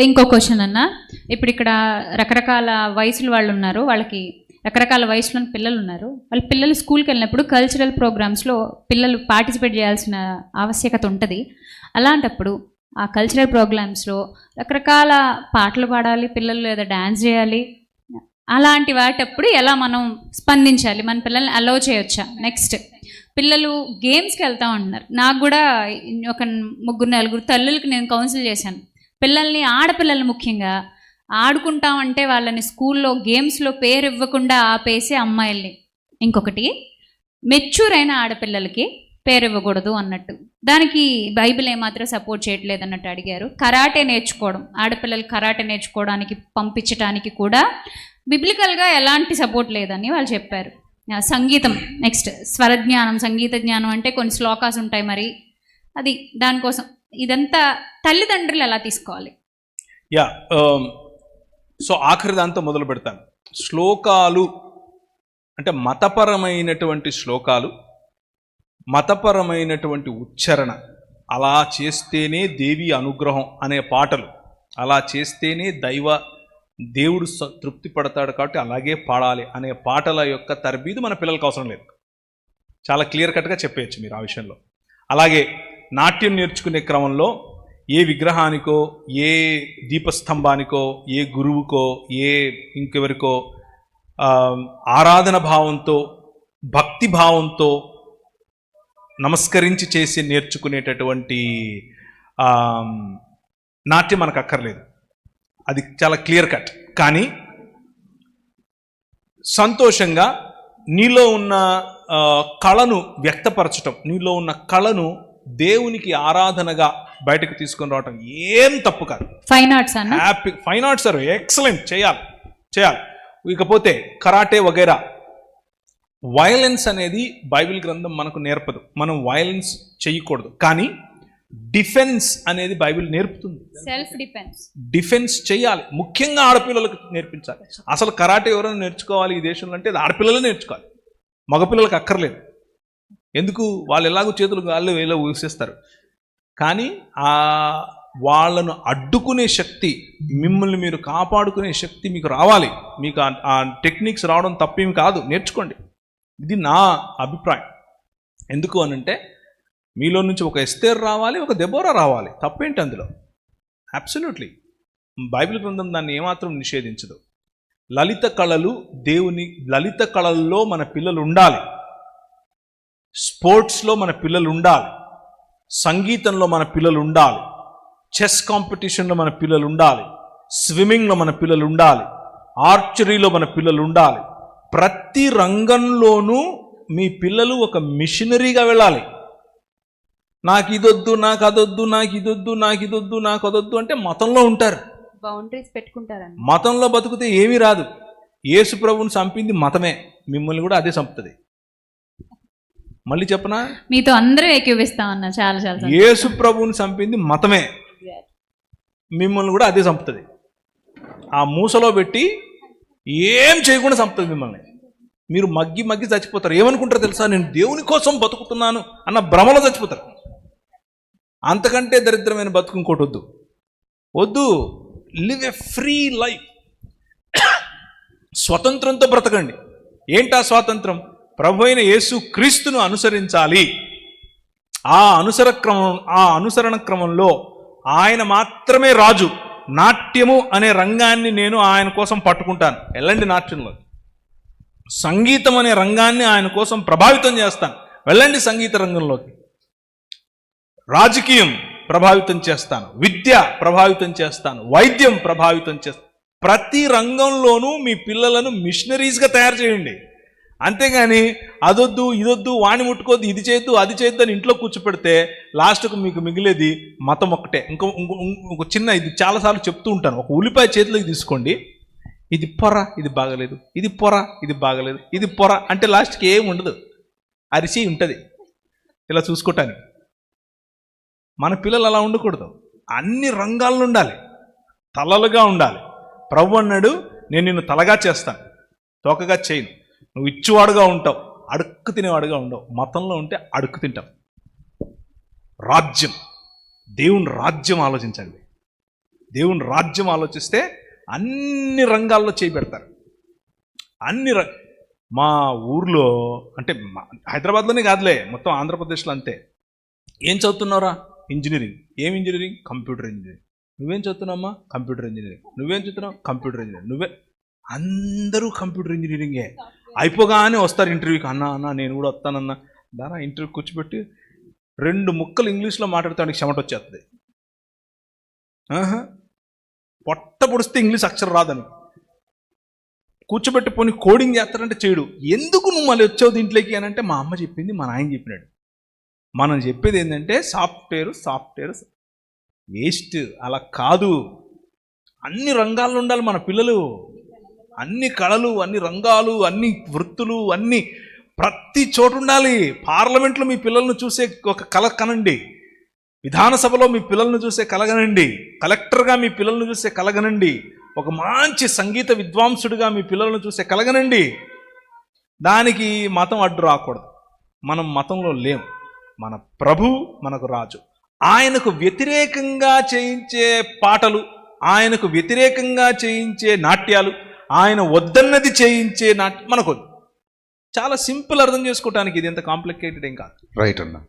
ఇంకో క్వశ్చన్ అన్న. ఇప్పుడు ఇక్కడ రకరకాల వయసులు వాళ్ళు ఉన్నారు. వాళ్ళకి రకరకాల వయసులోని పిల్లలు ఉన్నారు. వాళ్ళ పిల్లలు స్కూల్కి వెళ్ళినప్పుడు కల్చరల్ ప్రోగ్రామ్స్లో పిల్లలు పార్టిసిపేట్ చేయాల్సిన ఆవశ్యకత ఉంటుంది. అలాంటప్పుడు ఆ కల్చరల్ ప్రోగ్రామ్స్లో రకరకాల పాటలు పాడాలి పిల్లలు లేదా డ్యాన్స్ చేయాలి. అలాంటి వాటప్పుడు ఎలా మనం స్పందించాలి? మన పిల్లల్ని అలౌ చేయొచ్చా? నెక్స్ట్ పిల్లలు గేమ్స్కి వెళ్తా ఉంటున్నారు. నాకు కూడా ఒక ముగ్గురు నలుగురు తల్లులకి నేను కౌన్సిల్ చేశాను. పిల్లల్ని ఆడపిల్లలు ముఖ్యంగా ఆడుకుంటామంటే వాళ్ళని స్కూల్లో గేమ్స్లో పేరు ఇవ్వకుండా ఆపేసి అమ్మాయిల్ని. ఇంకొకటి మెచ్యూర్ అయిన ఆడపిల్లలకి పేరు ఇవ్వకూడదు అన్నట్టు. దానికి బైబిల్ ఏమాత్రం సపోర్ట్ చేయట్లేదు అన్నట్టు అడిగారు. కరాటే నేర్చుకోవడం ఆడపిల్లలు కరాటే నేర్చుకోవడానికి పంపించడానికి కూడా బిబ్లికల్గా ఎలాంటి సపోర్ట్ లేదని వాళ్ళు చెప్పారు. సంగీతం నెక్స్ట్ స్వరజ్ఞానం సంగీత జ్ఞానం అంటే కొన్ని శ్లోకాస్ ఉంటాయి మరి. అది దానికోసం ఇదంతా తల్లిదండ్రులు ఎలా తీసుకోవాలి? యా um, సో ఆఖరి దాంతో మొదలు పెడతాను. శ్లోకాలు అంటే మతపరమైనటువంటి శ్లోకాలు మతపరమైనటువంటి ఉచ్చారణ అలా చేస్తేనే దేవి అనుగ్రహం అనే పాటలు అలా చేస్తేనే దైవ దేవుడు స- తృప్తి పడతాడు కాబట్టి అలాగే పాడాలి అనే పాటల యొక్క తరబీదు మన పిల్లలకు అవసరం లేదు. చాలా క్లియర్ కట్గా చెప్పేయచ్చు మీరు ఆ విషయంలో. అలాగే నాట్యం నేర్చుకునే క్రమంలో ఏ విగ్రహానికో ఏ దీపస్తంభానికో ఏ గురువుకో ఏ ఇంకెవరికో ఆరాధన భావంతో భక్తి భావంతో నమస్కరించి చేసి నేర్చుకునేటటువంటి నాట్యం మనకు అక్కర్లేదు. అది చాలా క్లియర్ కట్. కానీ సంతోషంగా నీలో ఉన్న కళను వ్యక్తపరచటం నీలో ఉన్న కళను దేవునికి ఆరాధనగా బయటకు తీసుకొని రావటం ఏం తప్పు కాదు. ఫైన్ ఆర్ట్స్ అన్న? Happy fine arts sir excellent చేయాలి చేయాలి. ఇకపోతే కరాటే వగైరా. వయలెన్స్ అనేది బైబిల్ గ్రంథం మనకు నేర్పదు. మనం వయలెన్స్ చేయకూడదు. కానీ డిఫెన్స్ అనేది బైబిల్ నేర్పుతుంది. సెల్ఫ్ డిఫెన్స్ డిఫెన్స్ చేయాలి. ముఖ్యంగా ఆడపిల్లలకు నేర్పించాలి. అసలు కరాటే ఎవరైనా నేర్చుకోవాలి ఈ దేశంలో అంటే అది ఆడపిల్లలే నేర్చుకోవాలి. మగపిల్లలకు అక్కర్లేదు. ఎందుకు? వాళ్ళు ఎలాగో చేతులు గాల్లో వేలో ఊసేస్తారు. కానీ ఆ వాళ్ళను అడ్డుకునే శక్తి మిమ్మల్ని మీరు కాపాడుకునే శక్తి మీకు రావాలి. మీకు ఆ- టెక్నిక్స్ రావడం తప్పేమి కాదు. నేర్చుకోండి. ఇది నా అభిప్రాయం. ఎందుకు అనంటే మీలో నుంచి ఒక ఎస్తేర్ రావాలి ఒక దెబోరా రావాలి. తప్పేంటి అందులో? అబ్సల్యూట్లీ బైబిల్ గ్రంథం దాన్ని ఏమాత్రం నిషేధించదు. లలిత కళలు దేవుని లలిత కళల్లో మన పిల్లలు ఉండాలి. స్పోర్ట్స్లో మన పిల్లలు ఉండాలి సంగీతంలో మన పిల్లలు ఉండాలి చెస్ కాంపిటీషన్లో మన పిల్లలు ఉండాలి స్విమ్మింగ్లో మన పిల్లలు ఉండాలి ఆర్చరీలో మన పిల్లలు ఉండాలి ప్రతి రంగంలోనూ మీ పిల్లలు ఒక మిషనరీగా వెళ్ళాలి. నాకు ఇదొద్దు నాకు అదొద్దు నాకు ఇదొద్దు నాకు ఇదొద్దు నాకు అదొద్దు అంటే మతంలో ఉంటారు. బౌండరీస్ పెట్టుకుంటారన్న మతంలో బతుకుతే ఏమీ రాదు. యేసు ప్రభువుని చంపింది మతమే. మిమ్మల్ని కూడా అదే చంపుతుంది. మళ్ళీ చెప్పనా? మీతో అందరూ ఏకీవిస్తాం అన్న చాలా చాలా. యేసు ప్రభువుని చంపింది మతమే. మిమ్మల్ని కూడా అదే చంపుతుంది. ఆ మూసలో పెట్టి ఏం చేయకుండా చంపుతుంది మిమ్మల్ని. మీరు మగ్గి మగ్గి చచ్చిపోతారు. ఏమనుకుంటారు తెలుసా? నేను దేవుని కోసం బతుకుతున్నాను అన్న భ్రమలో చచ్చిపోతారు. అంతకంటే దరిద్రమైన బతుకు ఇంకోటి వద్దు. వద్దు. లివ్ ఎ ఫ్రీ లైఫ్ స్వతంత్రంతో బ్రతకండి. ఏంటా స్వాతంత్రం? ప్రభు అయిన యేసు క్రీస్తును అనుసరించాలి. ఆ అనుసర క్రమం ఆ అనుసరణ క్రమంలో ఆయన మాత్రమే రాజు. నాట్యము అనే రంగాన్ని నేను ఆయన కోసం పట్టుకుంటాను. వెళ్ళండి నాట్యంలో. సంగీతం అనే రంగాన్ని ఆయన కోసం ప్రభావితం చేస్తాను. వెళ్ళండి సంగీత రంగంలోకి. రాజకీయం ప్రభావితం చేస్తాను. విద్య ప్రభావితం చేస్తాను. వైద్యం ప్రభావితం చేస్తాను. ప్రతి రంగంలోనూ మీ పిల్లలను మిషనరీస్గా తయారు చేయండి. అంతేగాని అదొద్దు ఇదొద్దు వాణి ముట్టుకోద్దు ఇది చేయొద్దు అది చేయొద్దు అని ఇంట్లో కూర్చోపెడితే లాస్ట్కు మీకు మిగిలేది మతం ఒక్కటే. ఇంకో ఇంకో చిన్న ఇది చాలాసార్లు చెప్తూ ఉంటాను. ఒక ఉల్లిపాయ చేతిలోకి తీసుకోండి. ఇది పొర ఇది బాగలేదు. ఇది పొర ఇది బాగలేదు. ఇది పొర అంటే లాస్ట్కి ఏం ఉండదు. అరిసి ఉంటుంది. ఇలా చూసుకోవటానికి మన పిల్లలు అలా ఉండకూడదు. అన్ని రంగాల్లో ఉండాలి. తలలుగా ఉండాలి. ప్రభు అన్నాడు నేను నిన్ను తలగా చేస్తాను. తోకగా చేయను. నువ్వు ఇచ్చివాడుగా ఉంటావు అడుక్కు తినేవాడుగా ఉండవు. మతంలో ఉంటే అడుక్కు తింటావు రాజ్యం. దేవుని రాజ్యం ఆలోచించండి. దేవుని రాజ్యం ఆలోచిస్తే అన్ని రంగాల్లో చేపెడతారు అన్ని ర మా ఊర్లో అంటే మా- హైదరాబాద్లోనే కాదులే మొత్తం ఆంధ్రప్రదేశ్లో అంతే. ఏం చదువుతున్నావురా? ఇంజనీరింగ్. ఏం ఇంజనీరింగ్? Computer engineering. నువ్వేం చదువుతున్నావమ్మా? Computer engineering. నువ్వేం చదువుతున్నావు? Computer engineering. నువ్వే అందరూ కంప్యూటర్ ఇంజనీరింగే. అయిపోగానే వస్తారు ఇంటర్వ్యూకి. అన్న అన్న నేను కూడా వస్తానన్నా. దానా ఇంటర్వ్యూ కూర్చోబెట్టి రెండు ముక్కలు ఇంగ్లీష్లో మాట్లాడతానికి చెమట వచ్చేస్తుంది పొట్ట పొడిస్తే ఇంగ్లీష్ అక్షరం రాదని. కూర్చోబెట్టి పోని కోడింగ్ చేస్తారంటే చేయడు. ఎందుకు నువ్వు మళ్ళీ వచ్చావు దీంట్లోకి అని అంటే మా అమ్మ చెప్పింది మా నాయన చెప్పినాడు. మనం చెప్పేది ఏంటంటే సాఫ్ట్వేర్ సాఫ్ట్వేర్ వేస్ట్. అలా కాదు. అన్ని రంగాల్లో ఉండాలి మన పిల్లలు. అన్ని కళలు అన్ని రంగాలు అన్ని వృత్తులు అన్ని ప్రతి చోటు ఉండాలి. పార్లమెంట్లో మీ పిల్లలను చూసే ఒక కళ కనండి. విధానసభలో మీ పిల్లలను చూసే కలగనండి కలెక్టర్గా మీ పిల్లలను చూసే కలగనండి ఒక మంచి సంగీత విద్వాంసుడిగా మీ పిల్లలను చూసే కలగనండి దానికి మతం అడ్డు రాకూడదు. మనం మతంలో లేం. మన ప్రభు మనకు రాజు. ఆయనకు వ్యతిరేకంగా చేయించే పాటలు ఆయనకు వ్యతిరేకంగా చేయించే నాట్యాలు ఆయన వద్దన్నది చేయించే నాట్యం మనకు చాలా సింపుల్ అర్థం చేసుకోవటానికి ఇది ఎంత కాంప్లికేటెడ్ ఏం కాదు. రైట్ అన్నా.